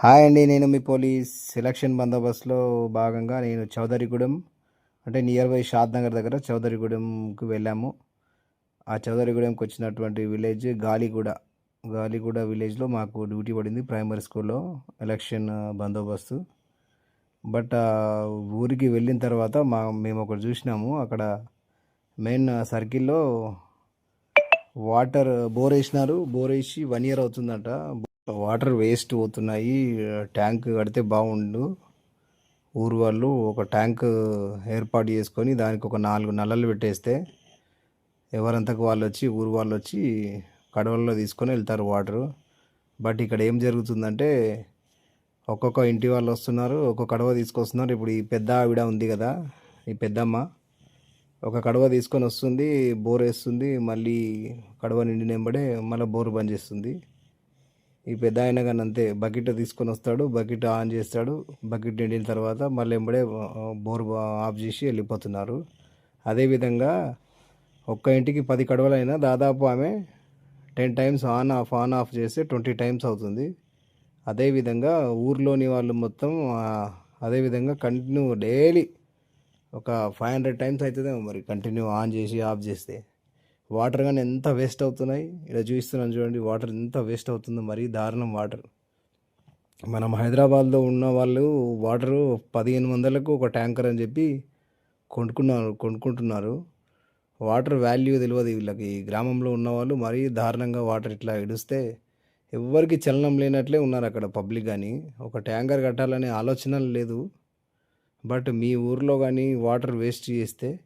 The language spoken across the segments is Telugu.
హాయ్ అండి నేను మీ పోలీస్ సెలక్షన్ బందోబస్తులో భాగంగా నేను చౌదరిగూడెం అంటే నియర్ బై షాద్ నగర్ దగ్గర చౌదరిగూడెంకి వెళ్ళాము. ఆ చౌదరిగూడెంకి వచ్చినటువంటి విలేజ్ గాలిగూడ. గాలిగూడ విలేజ్లో మాకు డ్యూటీ పడింది ప్రైమరీ స్కూల్లో ఎలక్షన్ బందోబస్తు. బట్ ఊరికి వెళ్ళిన తర్వాత మా మేము ఒకటి చూసినాము. అక్కడ మెయిన్ సర్కిల్లో వాటర్ బోర్ వేసినారు బోర్ వేసి వన్ ఇయర్ అవుతుందంట. వాటర్ వేస్ట్ పోతున్నాయి ట్యాంక్ కడితే బాగుండు. ఊరు వాళ్ళు ఒక ట్యాంక్ ఏర్పాటు చేసుకొని దానికి ఒక నాలుగు నల్లలు పెట్టేస్తే ఎవరంతకు వాళ్ళు వచ్చి ఊరు వాళ్ళు వచ్చి కడవల్లో తీసుకొని వెళ్తారు వాటర్. బట్ ఇక్కడ ఏం జరుగుతుందంటే ఒక్కొక్క ఇంటి వాళ్ళు వస్తున్నారు ఒక్కొక్క కడవ తీసుకొస్తున్నారు. ఇప్పుడు ఈ పెద్ద ఆవిడ ఉంది కదా ఈ పెద్దమ్మ. ఒక కడవ తీసుకొని వస్తుంది బోర్ వేస్తుంది మళ్ళీ కడవ నిండినెంబడే మళ్ళీ బోర్ బంద్ చేస్తుంది. ఈ పెద్ద ఆయన కానీ అంతే బకెట్ తీసుకొని వస్తాడు బకెట్ ఆన్ చేస్తాడు బకెట్ నిండిన తర్వాత మళ్ళీ వెంబడే బోర్ బా- ఆఫ్ చేసి వెళ్ళిపోతున్నారు. అదేవిధంగా ఒక్క ఇంటికి పది కడవలైనా దాదాపు ఆమె ten times on off on off చేస్తే ట్వంటీ టైమ్స్ అవుతుంది. అదేవిధంగా ఊర్లోని వాళ్ళు మొత్తం అదేవిధంగా కంటిన్యూ డైలీ ఒక ఫైవ్ హండ్రెడ్ టైమ్స్ అవుతుందేమో మరి కంటిన్యూ ఆన్ చేసి ఆఫ్ చేస్తే. వాటర్ కానీ ఎంత వేస్ట్ అవుతున్నాయి? ఇలా చూపిస్తున్నాను చూడండి వాటర్ ఎంత వేస్ట్ అవుతుందో మరీ దారుణం వాటర్. మనం హైదరాబాద్లో ఉన్న వాళ్ళు వాటరు పదిహేను వందలకు ఒక ట్యాంకర్ అని చెప్పి కొనుక్కున్నారు కొనుక్కుంటున్నారు. వాటర్ వాల్యూ తెలియదు వీళ్ళకి. ఈ గ్రామంలో ఉన్న వాళ్ళు మరీ దారుణంగా వాటర్ ఇట్లా ఇడిస్తే ఎవ్వరికి చలనం లేనట్లే ఉన్నారు అక్కడ పబ్లిక్ కానీ. ఒక ట్యాంకర్ కట్టాలనే ఆలోచన లేదు. బట్ మీ ఊర్లో కానీ వాటర్ వేస్ట్ చేస్తే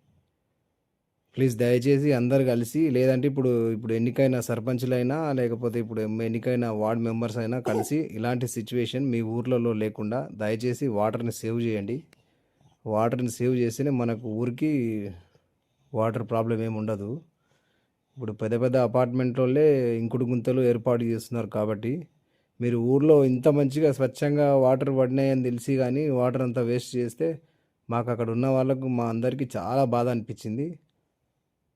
ప్లీజ్ దయచేసి అందరు కలిసి లేదంటే ఇప్పుడు ఇప్పుడు ఎన్నికైన సర్పంచులైనా లేకపోతే ఇప్పుడు ఎన్నికైన వార్డ్ మెంబర్స్ అయినా కలిసి ఇలాంటి సిచ్యువేషన్ మీ ఊర్లలో లేకుండా దయచేసి వాటర్ని సేవ్ చేయండి. వాటర్ని సేవ్ చేస్తేనే మనకు ఊరికి వాటర్ ప్రాబ్లం ఏమి ఉండదు. ఇప్పుడు పెద్ద పెద్ద అపార్ట్మెంట్లోనే ఇంకుడు గుంతలు ఏర్పాటు చేస్తున్నారు కాబట్టి మీరు ఊర్లో ఇంత మంచిగా స్వచ్ఛంగా వాటర్ పడినాయని తెలిసి కానీ వాటర్ అంతా వేస్ట్ చేస్తే మాకు అక్కడ ఉన్న వాళ్ళకు మా అందరికీ చాలా బాధ అనిపించింది.